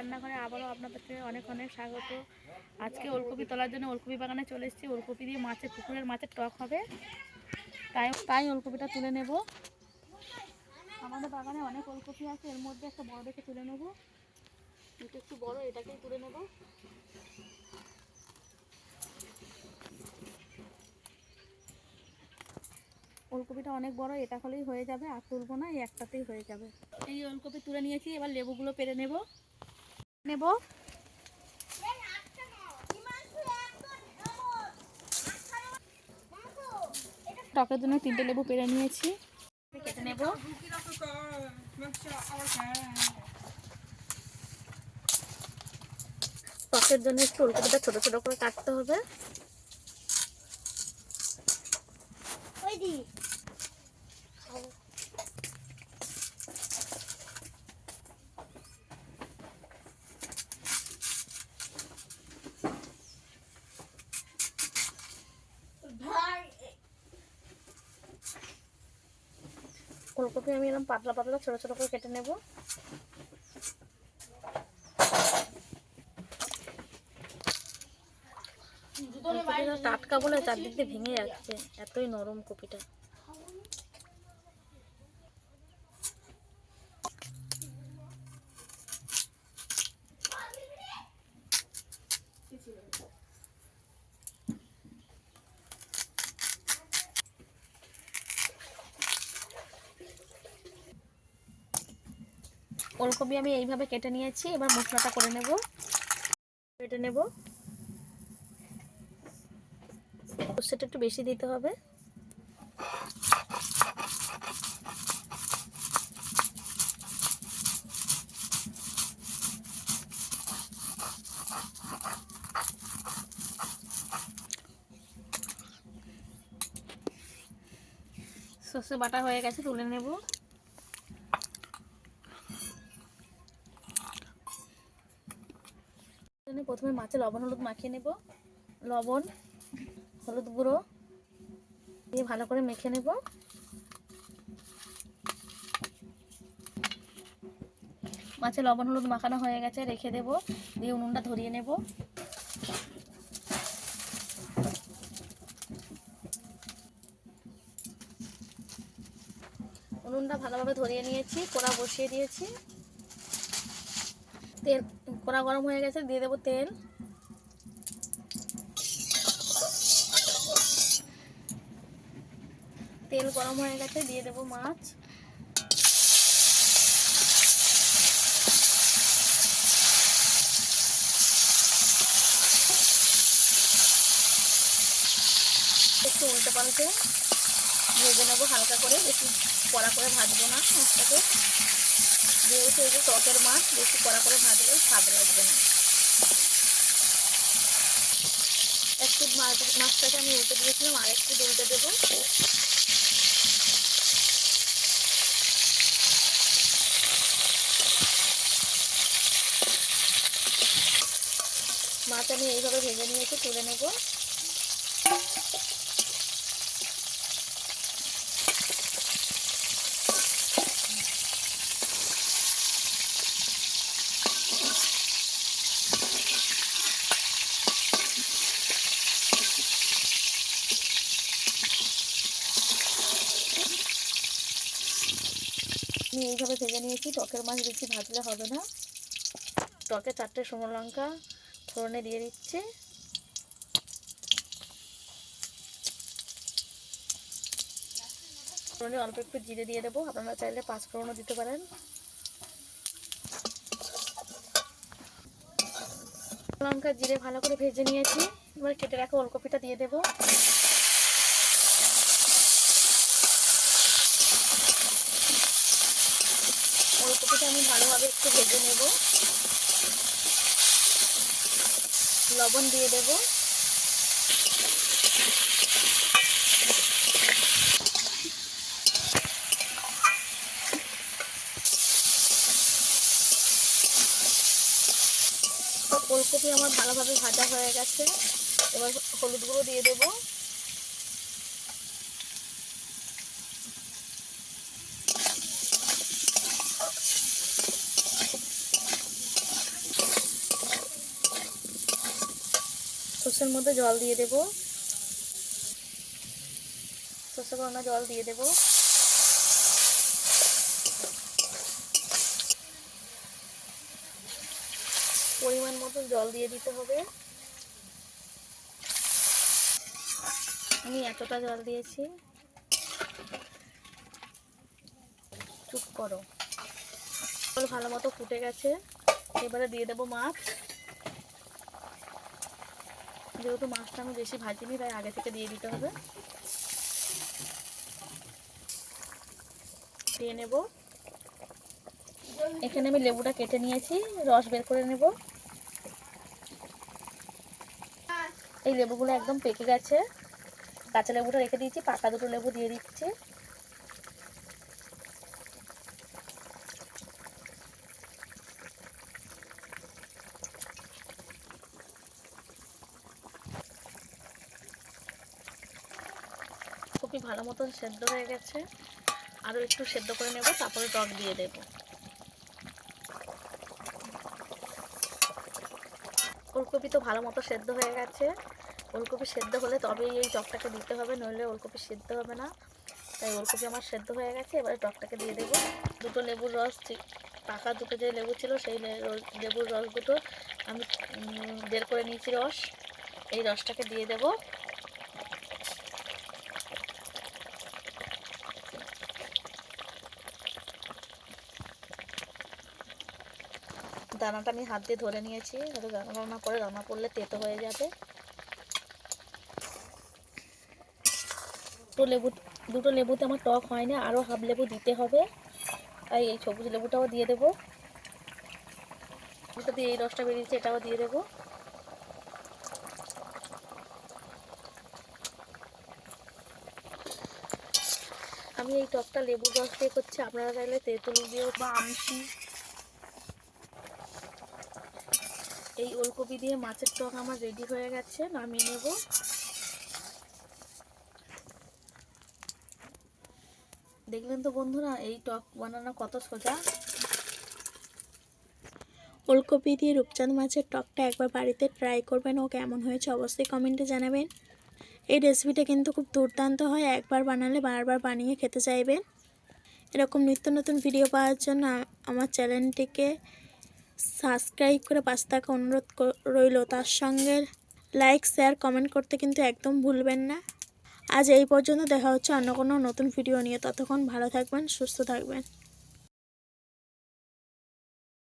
রান্নাঘরে আবারও আপনাদেরকে অনেক অনেক স্বাগত। আজকে ওলকপি তোলার জন্য ওলকপি বাগানে চলে এসেছি। ওলকপি দিয়ে মাছের, পুকুরের মাছের টক হবে। তাই তাই ওলকপিটা তুলে নেব। আমাদের বাগানে অনেক ওলকপি আছে। এর মধ্যে একটা বড় দেখে তুলে নেব। এটা একটু বড়, এটাকেই তুলে নেব। ওলকপিটা অনেক বড়, এটা হলেই হয়ে যাবে। আর তুলবো না, এই একটাতেই হয়ে যাবে। এই ওলকপি তুলে নিয়েছি। এবার লেবুগুলো পেরে নেব। নেব। টকের জন্য তিনটে লেবু পেরে নিয়েছি। কেটে নেব টকের জন্য একটু উল্টোটা ছোট ছোট করে কাটতে হবে। ফুলকপি আমি এরকম পাতলা পাতলা ছোট ছোট করে কেটে নেব। টাটকা বলে চারদিক দিয়ে ভেঙে যাচ্ছে এতই নরম কপিটা। ওলকপি আমি এইভাবে কেটে নিয়েছি, এবার মশলাটা করে নেব। কেটে নেব। সর্ষেটা একটু বেশি দিতে হবে। সর্ষে বাটা হয়ে গেছে, তুলে নেব। জন্য প্রথমে মাছে লবণ, হলুদ মাখিয়ে নেব। লবণ, হলুদ গুঁড়ো দিয়ে ভালো করে মেখে নেব। মাছে লবণ, হলুদ মাখানো হয়ে গেছে, রেখে দেব। দিয়ে উনুনটা ধরিয়ে নেব। উনুনটা ভালোভাবে ধরিয়ে নিয়েছি, কড়া বসিয়ে দিয়েছি। তেল, কড়া গরম হয়ে গেছে, দিয়ে দেবো তেল। তেল গরম হয়ে গেছে, দিয়ে দেবো মাছ। একটু উল্টে পাল্টে ভেজে নেব হালকা করে, বেশি কড়া করে ভাজবো না মাছটাকে। যেহেতু এই যে টকের মাছ বেশি কড়া করে ভাজলে স্বাদ লাগবে না। একটু মাছ, মাছটাকে আমি উল্টে দিয়েছিলাম, আর একটু উল্টে দেবো। মাছ আমি এইভাবে ভেজে নিয়েছি, তুলে নেব। আমি এইভাবে ভেজে নিয়েছি। টকের মাছ বেশি ভাজলে হবে না। টকে চারটে শুকনো লঙ্কা ফোড়নে দিয়ে দিচ্ছি। ফোড়নে অল্প একটু জিরে দিয়ে দেবো। আপনারা চাইলে পাঁচ ফোড়নও দিতে পারেন। লঙ্কা জিরে ভালো করে ভেজে নিয়েছি। এবার কেটে রাখা ওলকপিটা দিয়ে দেবো ওলকপিটা আমি ভালোভাবে একটু ভেজে নেব। লবণ দিয়ে দেব। ওলকপি আমার ভালোভাবে ভাজা হয়ে গেছে। এবার হলুদ গুঁড়ো দিয়ে দেবো। সর্ষের মধ্যে জল দিয়ে দেব। সর্ষে গরমে জল দিয়ে দেব। পরিমাণ মতো জল দিয়ে দিতে হবে। আমি এতটা জল দিয়েছি। চুপ করো। ভালো মতো ফুটে গেছে। এবারে দিয়ে দেবো মাছ। যেহেতু মাছটা আমি বেশি ভাজিনি, তাই আগে থেকে দিয়ে দিতে হবে। দিয়ে নেব। এখানে আমি লেবুটা কেটে নিয়েছি, রস বের করে নেব। এই লেবুগুলো একদম পেকে গেছে। কাঁচা লেবুটা রেখে দিয়েছি, পাকা দুটো লেবু দিয়ে দিচ্ছি। খুবই ভালো মতন সেদ্ধ হয়ে গেছে। আরও একটু সেদ্ধ করে নেব, তারপরে টক দিয়ে দেব। ওলকপি তো ভালো মতো সেদ্ধ হয়ে গেছে। ওলকপি সেদ্ধ হলে তবেই এই টকটাকে দিতে হবে, নইলে ওলকপি সেদ্ধ হবে না। তাই ওলকপি আমার সেদ্ধ হয়ে গেছে, এবারে টকটাকে দিয়ে দেবো। দুটো লেবুর রস ঠিক- পাকা দুটো যে লেবু ছিল, সেই লেবুর রস দুটো আমি বের করে নিয়েছি রস। এই রসটাকে দিয়ে দেবো। দানাটা আমি হাত দিয়ে ধরে নিয়েছি হয়তো দানা দানা করে রান্না করলে তেতো হয়ে যাবে। দুটো লেবু, দুটো লেবুতে আমার টক হয় না আরও হাফ লেবু দিতে হবে। তাই এই সবুজ লেবুটাও দিয়ে দেবো। দুটো দিয়ে এই রসটা বেরিয়েছে, এটাও দিয়ে দেবো। আমি এই টকটা লেবুর রস দিয়ে করছি, আপনারা চাইলে তেঁতুল দিয়েও বা আমসি এই ওলকপি দিয়ে মাছের টক আমার রেডি হয়ে গেছে, নামিয়ে নেব। দেখলেন তো বন্ধুরা, এই টক বানানো কত সোজা। ওলকপি দিয়ে রূপচাঁদ মাছের টকটা একবার বাড়িতে ট্রাই করবেন, ও কেমন হয়েছে অবশ্যই কমেন্টে জানাবেন। এই রেসিপিটা কিন্তু খুব দুর্দান্ত হয়, একবার বানালে বারবার বানিয়ে খেতে চাইবেন। এরকম নিত্য নতুন ভিডিও পাওয়ার জন্য আমার চ্যানেলটিকে সাবস্ক্রাইব করে পাশে থাকা অনুরোধ রইল। তার সঙ্গে লাইক শেয়ার কমেন্ট করতে কিন্তু একদম ভুলবেন না। আজ এই পর্যন্ত দেখা হচ্ছে অন্য কোনো নতুন ভিডিও নিয়ে। ততক্ষণ ভালো থাকবেন, সুস্থ থাকবেন।